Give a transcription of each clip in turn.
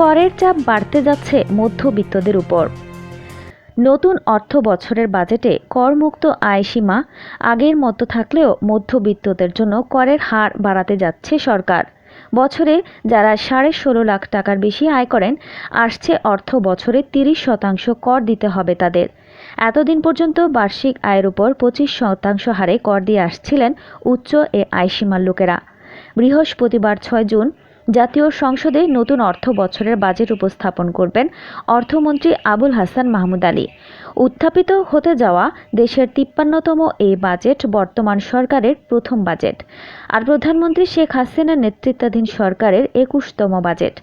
করের চাপ বাড়তে যাচ্ছে মধ্যবিত্তদের উপর। নতুন অর্থ বছরের বাজেটে করমুক্ত আয় সীমা আগের মতো থাকলেও মধ্যবিত্তদের জন্য করের হার বাড়াতে যাচ্ছে সরকার। বছরে যারা সাড়ে ষোলো লাখ টাকার বেশি আয় করেন, আসছে অর্থ বছরে তিরিশ শতাংশ কর দিতে হবে তাদের। এতদিন পর্যন্ত বার্ষিক আয়ের উপর পঁচিশ শতাংশ হারে কর দিয়ে আসছিলেন উচ্চ এ আয়সীমার লোকেরা। বৃহস্পতিবার ছয় জুন জাতীয় সংসদে নতুন অর্থ বছরের বাজেট উপস্থাপন করবেন অর্থমন্ত্রী আবুল হাসান মাহমুদ আলী। উত্থাপিত হতে যাওয়া দেশের তিপ্পান্নতম এই বাজেট বর্তমান সরকারের প্রথম বাজেট। আর প্রধানমন্ত্রী শেখ হাসিনার নেতৃত্বাধীন সরকারের একুশতম বাজেট।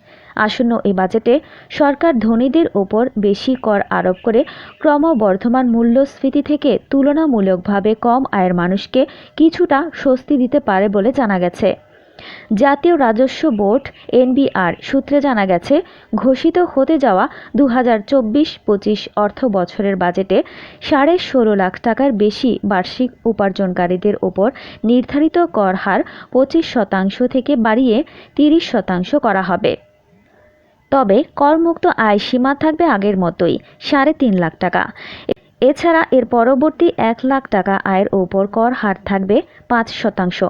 আসন্ন এই বাজেটে সরকার ধনীদের ওপর বেশি কর আরোপ করে ক্রমবর্ধমান মূল্যস্ফীতি থেকে তুলনামূলকভাবে কম আয়ের মানুষকে কিছুটা স্বস্তি দিতে পারে বলে জানা গেছে। জাতীয় রাজস্ব বোর্ড, এনবিআর সূত্রে জানা গেছে, ঘোষিত হতে যাওয়া দু হাজার চব্বিশ পঁচিশ অর্থ বছরের বাজেটে সাড়ে ষোলো লাখ টাকার বেশি বার্ষিক উপার্জনকারীদের ওপর নির্ধারিত কর হার পঁচিশ শতাংশ থেকে বাড়িয়ে তিরিশ শতাংশ করা হবে। তবে, করমুক্ত আয় সীমা থাকবে আগের মতোই, সাড়ে তিন লাখ টাকা। এছাড়া এর পরবর্তী এক লাখ টাকা আয়ের ওপর কর হার থাকবে পাঁচ শতাংশ।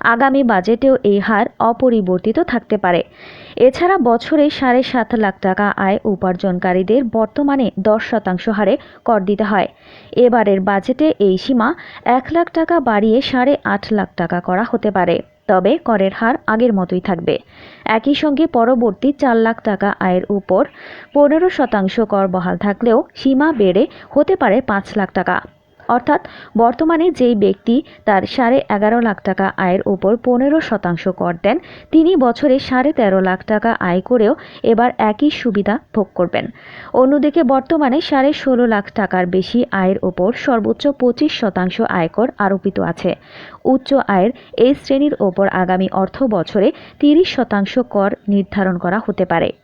আগামী বাজেটেও এই হার অপরিবর্তিত থাকতে পারে। এছাড়া বছরে সাড়ে সাত লাখ টাকা আয় উপার্জনকারীদের বর্তমানে দশ শতাংশ হারে কর দিতে হয়। এবারের বাজেটে এই সীমা এক লাখ টাকা বাড়িয়ে সাড়ে আট লাখ টাকা করা হতে পারে। তবে করের হার আগের মতোই থাকবে। একই সঙ্গে পরবর্তী চার লাখ টাকা আয়ের উপর পনেরো শতাংশ কর বহাল থাকলেও সীমা বেড়ে হতে পারে পাঁচ লাখ টাকা। অর্থাৎ বর্তমানে যেই ব্যক্তি তার সাড়ে এগারো লাখ টাকা আয়ের ওপর পনেরো শতাংশ কর দেন, তিনি বছরে সাড়ে তেরো লাখ টাকা আয় করেও এবার একই সুবিধা ভোগ করবেন। অন্যদিকে বর্তমানে সাড়ে ষোলো লাখ টাকার বেশি আয়ের ওপর সর্বোচ্চ পঁচিশ শতাংশ আয়কর আরোপিত আছে। উচ্চ আয়ের এই শ্রেণির ওপর আগামী অর্থ বছরে তিরিশ শতাংশ কর নির্ধারণ করা হতে পারে।